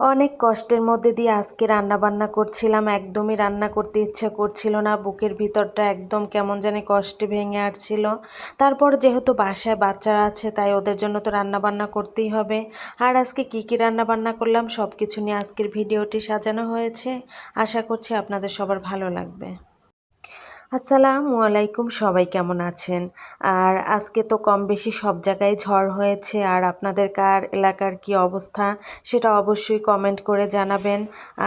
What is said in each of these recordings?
অনেক কষ্টের মধ্যে দিয়ে আজকে রান্না বান্না করছিলাম, একদমই রান্না করতে ইচ্ছা করছিল না, বুকের ভিতরটা একদম কেমন জানি কষ্টে ভেঙে আসছিল। তারপর যেহেতু বাসায় বাচ্চারা আছে, তাই ওদের জন্য তো রান্না বান্না করতেই হবে। আর আজকে কি কি রান্না বান্না করলাম সব কিছু নিয়ে আজকের ভিডিওটি সাজানো হয়েছে। আশা করছি আপনাদের সবার ভালো লাগবে। আসসালামু আলাইকুম, সবাই কেমন আছেন? আর আজকে তো কম বেশি সব জায়গায় ঝড় হয়েছে, আর আপনাদের কার এলাকার কি অবস্থা সেটা অবশ্যই কমেন্ট করে জানাবেন।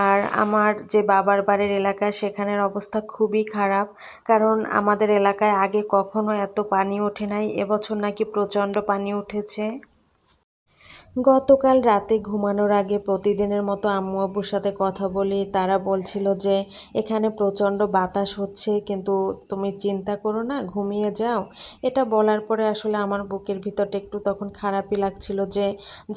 আর আমার যে বাবার বাড়ির এলাকা, সেখানের অবস্থা খুবই খারাপ। কারণ আমাদের এলাকায় আগে কখনো এত পানি ওঠে নাই, এবছর নাকি প্রচণ্ড পানি উঠেছে। গতকাল রাতে ঘুমানোর আগে প্রতিদিনের মতো আম্মু আব্বুর সাথে কথা বলি। তারা বলছিল যে, এখানে প্রচণ্ড বাতাস হচ্ছে, কিন্তু তুমি চিন্তা করো না, ঘুমিয়ে যাও। এটা বলার পরে আসলে আমার বুকের ভিতরটা একটু তখন খারাপই লাগছিল যে,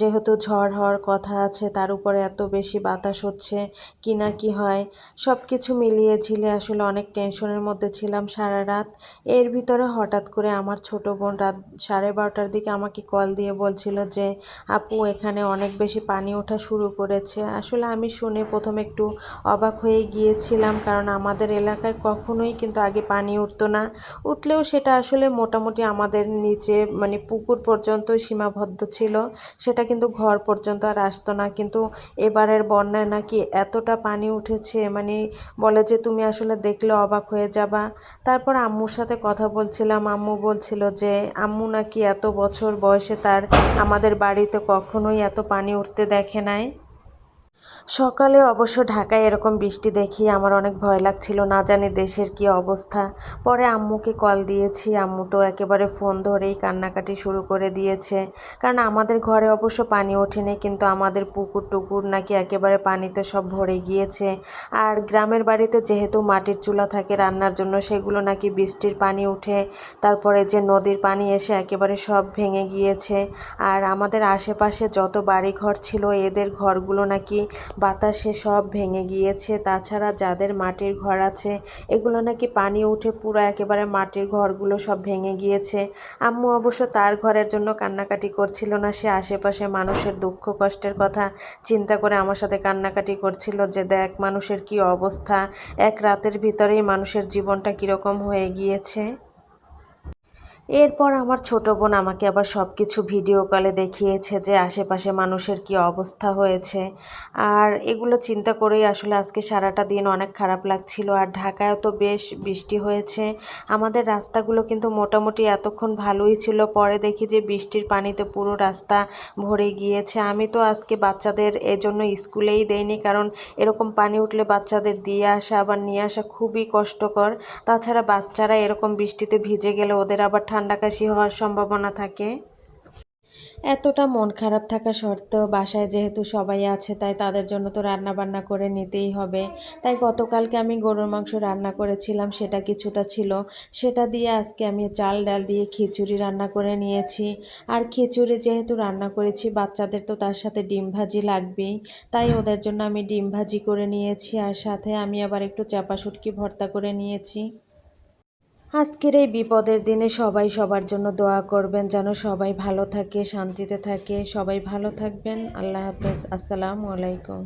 যেহেতু ঝড় হওয়ার কথা আছে, তার উপরে এত বেশি বাতাস হচ্ছে, কি না কি হয়? সব কিছু মিলিয়ে ঝিলে আসলে অনেক টেনশনের মধ্যে ছিলাম সারা রাত। এর ভিতরে হঠাৎ করে আমার ছোট বোন রাত সাড়ে বারোটার দিকে আমাকে কল দিয়ে বলছিল যে আপু এখানে অনেক বেশি পানি ওঠা শুরু করেছে। আসলে আমি শুনে প্রথমে একটু অবাক হয়ে গিয়েছিলাম, কারণ আমাদের এলাকায় কখনোই কিন্তু আগে পানি উঠতো না। উঠলেও সেটা আসলে মোটামুটি আমাদের নিচে মানে পুকুর পর্যন্ত সীমাবদ্ধ ছিল। সেটা কিন্তু ঘর পর্যন্ত আর আসতো না। কিন্তু এবারের বন্যায় নাকি এতটা পানি উঠেছে মানে বলে যে তুমি আসলে দেখলে অবাক হয়ে যাবা। তারপর আম্মুর সাথে কথা বলছিলাম। আম্মু বলছিল যে, আম্মু নাকি এত বছর বয়সে তার আমাদের বাড়িতে কখনোই এত পানি উঠতে দেখে নাই। সকালে অবশ্য ঢাকায় এরকম বৃষ্টি দেখি আমার অনেক ভয় লাগছিল, না জানি দেশের কি অবস্থা। পরে আম্মুকে কল দিয়েছি, আম্মু তো একেবারে ফোন ধরেই কান্নাকাটি শুরু করে দিয়েছে। কারণ আমাদের ঘরে অবশ্য পানি ওঠেনি, কিন্তু আমাদের পুকুর টুকুর নাকি একেবারে পানিতে সব ভরে গিয়েছে। আর গ্রামের বাড়িতে যেহেতু মাটির চুলা থাকে রান্নার জন্য, সেগুলো নাকি বৃষ্টির পানি উঠে, তারপরে যে নদীর পানি এসে একেবারে সব ভেঙে গিয়েছে। আর আমাদের আশেপাশে যত বাড়ি ঘর ছিল, এদের ঘরগুলো নাকি বাতাসে সব ভেঙে গিয়েছে। তাছাড়া যাদের মাটির ঘর আছে, এগুলো নাকি পানি উঠে পুরো একেবারে মাটির ঘরগুলো সব ভেঙে গিয়েছে। আম্মু অবশ্য তার ঘরের জন্য কান্নাকাটি করছিল না, সে আশেপাশে মানুষের দুঃখ, কষ্টের কথা চিন্তা করে আমার সাথে কান্নাকাটি করছিল যে দেখ মানুষের কি অবস্থা, এক রাতের ভিতরেই মানুষের জীবনটা কীরকম হয়ে গিয়েছে। এরপর আমার ছোট বোন আমাকে আবার সব কিছু ভিডিও কলে দেখিয়েছে যে আশেপাশে মানুষের কি অবস্থা হয়েছে। আর এগুলো চিন্তা করেই আসলে আজকে সারাটা দিন অনেক খারাপ লাগছিল। আর ঢাকায়ও তো বেশ বৃষ্টি হয়েছে। আমাদের রাস্তাগুলো কিন্তু মোটামুটি এতক্ষণ ভালোই ছিল। পরে দেখি যে বৃষ্টির পানিতে পুরো রাস্তা ভরে গিয়েছে। আমি তো আজকে বাচ্চাদের এজন্য স্কুলেই দেইনি, কারণ এরকম পানি উঠলে বাচ্চাদের দিয়ে আসা আবার নিয়ে আসা খুবই কষ্টকর। তাছাড়া বাচ্চারা এরকম বৃষ্টিতে ভিজে গেলে ওদের আবার ঠান্ডা কাশি হওয়ার সম্ভাবনা থাকে। এতটা মন খারাপ থাকা সত্ত্বেও বাসায় যেহেতু সবাই আছে, তাই তাদের জন্য তো রান্না বান্না করে নিতেই হবে। তাই গতকালকে আমি গরুর মাংস রান্না করেছিলাম, সেটা কিছুটা ছিল। সেটা দিয়ে আজকে আমি চাল, ডাল দিয়ে খিচুড়ি রান্না করে নিয়েছি। আর খিচুড়ি যেহেতু রান্না করেছি, বাচ্চাদের তো তার সাথে ডিম ভাজি লাগবেই। তাই ওদের জন্য আমি ডিম ভাজি করে নিয়েছি, আর সাথে আমি আবার একটু চাপা শুটকি ভর্তা করে নিয়েছি। আজকের এই বিপদের দিনে সবাই সবার জন্য দোয়া করবেন, যেন সবাই ভালো থাকে, শান্তিতে থাকে। সবাই ভালো থাকবেন। আল্লাহ হাফেজ। আসসালামু আলাইকুম।